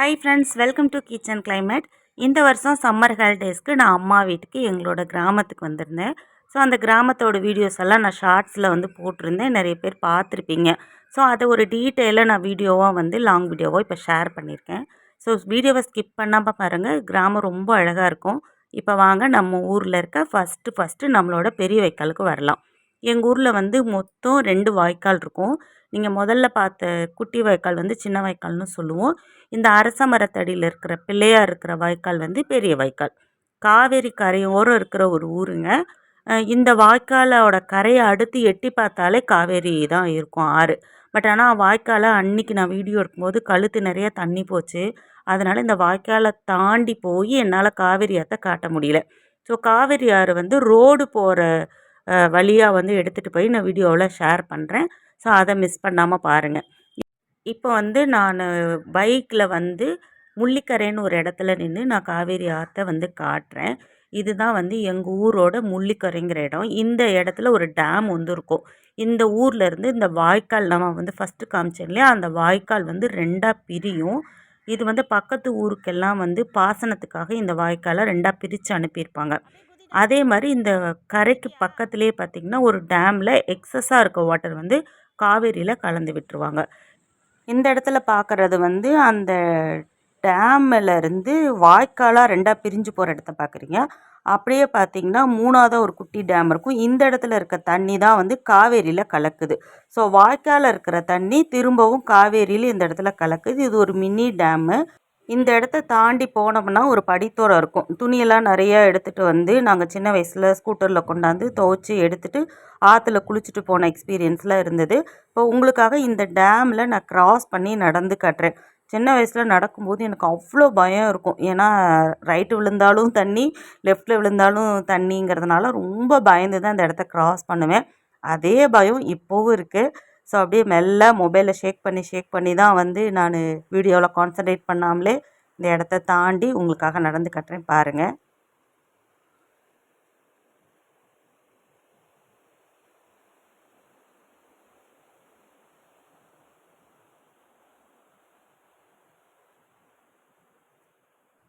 Hi friends welcome to kitchen climate இந்த வருஷம் summer ஹாலிடேஸ்க்கு நான் அம்மா வீட்டுக்கு எங்களோட கிராமத்துக்கு வந்திருந்தேன். ஸோ அந்த கிராமத்தோட வீடியோஸ் எல்லாம் நான் ஷார்ட்ஸில் வந்து போட்டிருந்தேன். நிறைய பேர் பார்த்துருப்பீங்க. ஸோ அதை ஒரு டீட்டெயிலாக நான் வீடியோவாக வந்து லாங் வீடியோவாக இப்போ ஷேர் பண்ணியிருக்கேன். ஸோ வீடியோவை ஸ்கிப் பண்ணாமல் பாருங்கள் கிராமம் ரொம்ப அழகாக இருக்கும். இப்போ வாங்க நம்ம ஊரில் இருக்க ஃபஸ்ட்டு ஃபஸ்ட்டு நம்மளோட பெரிய வைக்காலுக்கு வரலாம். எங்கள் ஊரில் வந்து மொத்தம் ரெண்டு வாய்க்கால் இருக்கும். நீங்கள் முதல்ல பார்த்த குட்டி வாய்க்கால் வந்து சின்ன வாய்க்கால்னு சொல்லுவோம். இந்த அரச மரத்தடியில் இருக்கிற பிள்ளையார் இருக்கிற வாய்க்கால் வந்து பெரிய வாய்க்கால். காவேரி கரையோரம் இருக்கிற ஒரு ஊருங்க. இந்த வாய்க்காலோட கரையை அடுத்து எட்டி பார்த்தாலே காவேரி தான் இருக்கும் ஆறு. பட் ஆனால் வாய்க்காலை அன்னைக்கு நான் வீடியோ எடுக்கும்போது கழுத்து நிறைய தண்ணி போச்சு. அதனால் இந்த வாய்க்காலை தாண்டி போய் என்னால் காவேரி ஆற்றை காட்ட முடியல. ஸோ காவேரி ஆறு வந்து ரோடு போகிற வழியாக வந்து எடுத்துகிட்டு போய் நான் வீடியோவில் ஷேர் பண்ணுறேன் ஸோ அதை மிஸ் பண்ணாமல் பாருங்கள் இப்போ வந்து நான் பைக்கில் வந்து முள்ளிக்கரைன்னு ஒரு இடத்துல நின்று நான் காவேரி ஆற்றை வந்து காட்டுறேன். இதுதான் வந்து எங்கள் ஊரோட முள்ளிக்கரைங்கிற இடம். இந்த இடத்துல ஒரு டேம் வந்து இருக்கும். இந்த ஊர்லேருந்து இந்த வாய்க்கால் நம்ம வந்து ஃபஸ்ட்டு காமிச்சேன் இல்லையா? அந்த வாய்க்கால் வந்து ரெண்டாக பிரியும். இது வந்து பக்கத்து ஊருக்கெல்லாம் வந்து பாசனத்துக்காக இந்த வாய்க்காலை ரெண்டாக பிரித்து அனுப்பியிருப்பாங்க. அதே மாதிரி இந்த கரைக்கு பக்கத்துலேயே பார்த்திங்கன்னா ஒரு டேமில் எக்ஸஸாக இருக்க வாட்டர் வந்து காவேரியில் கலந்து விட்டுருவாங்க. இந்த இடத்துல பார்க்குறது வந்து அந்த டேமில் இருந்து வாய்க்காலாக ரெண்டாக பிரிஞ்சு போகிற இடத்த பார்க்குறீங்க அப்படியே பார்த்தீங்கன்னா மூணாவதாக ஒரு குட்டி டேம் இருக்கும். இந்த இடத்துல இருக்க தண்ணி தான் வந்து காவேரியில் கலக்குது. ஸோ வாய்க்காலில் இருக்கிற தண்ணி திரும்பவும் காவேரியில் இந்த இடத்துல கலக்குது. இது ஒரு மினி டேமு. இந்த இடத்த தாண்டி போனோம்னா ஒரு படித்தோரம் இருக்கும். துணியெல்லாம் நிறையா எடுத்துகிட்டு வந்து நாங்கள் சின்ன வயசில் ஸ்கூட்டரில் கொண்டாந்து துவைச்சி எடுத்துகிட்டு ஆற்றுல குளிச்சுட்டு போன எக்ஸ்பீரியன்ஸ்லாம் இருந்தது. இப்போ உங்களுக்காக இந்த டேமில் நான் க்ராஸ் பண்ணி நடந்து காட்டுறேன். சின்ன வயசில் நடக்கும்போது எனக்கு அவ்வளோ பயம் இருக்கும். ஏன்னா ரைட்டு விழுந்தாலும் தண்ணி லெஃப்ட்டில் விழுந்தாலும் தண்ணிங்கிறதுனால ரொம்ப பயந்து தான் இந்த இடத்த க்ராஸ் பண்ணுவேன். அதே பயம் இப்போவும் இருக்குது ஸோ அப்படியே மெல்ல மொபைலை ஷேக் பண்ணி ஷேக் பண்ணி தான் வந்து நான் வீடியோவில் கான்சன்ட்ரேட் பண்ணாமலே இந்த இடத்த தாண்டி உங்களுக்காக நடந்து கட்டுறேன் பாருங்கள்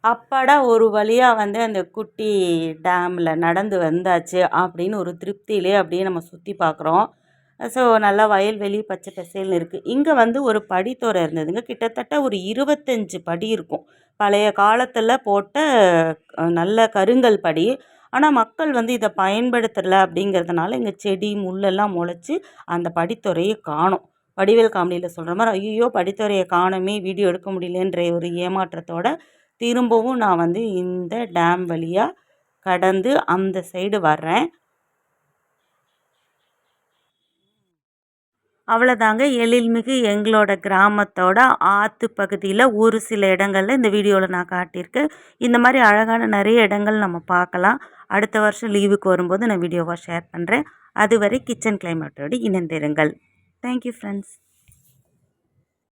அப்பாடா ஒரு வழியாக வந்து அந்த குட்டி டேமில் நடந்து வந்தாச்சு அப்படின்னு ஒரு திருப்தியிலே அப்படியே நம்ம சுற்றி பார்க்குறோம். ஸோ நல்லா வயல்வெளி பச்சை பசேல்னு இருக்குது இங்கே வந்து ஒரு படித்துறை இருந்ததுங்க. கிட்டத்தட்ட ஒரு இருபத்தஞ்சி படி இருக்கும். பழைய காலத்தில் போட்ட நல்ல கருங்கல் படி. ஆனால் மக்கள் வந்து இதை பயன்படுத்தலை அப்படிங்கிறதுனால இங்கே செடி முள்ளெல்லாம் முளைச்சி அந்த படித்துறையை காணும். வடிவேல் காமெடியில் சொல்கிற மாதிரி ஐயோ படித்துறையை காணோமே வீடியோ எடுக்க முடியலன்ற ஒரு ஏமாற்றத்தோட திரும்பவும் நான் வந்து இந்த டேம் வழியாக கடந்து அந்த சைடு வர்றேன். அவ்வளோதாங்க எழில்மிகு எங்களோட கிராமத்தோட ஆற்று பகுதியில் ஒரு சில இடங்களில் இந்த வீடியோவில் நான் காட்டியிருக்கேன். இந்த மாதிரி அழகான நிறைய இடங்கள் நம்ம பார்க்கலாம். அடுத்த வருஷம் லீவுக்கு வரும்போது நான் வீடியோவாக ஷேர் பண்ணுறேன் அதுவரை கிச்சன் கிளைமேட்டோடு இணைந்திருங்கள். Thank you friends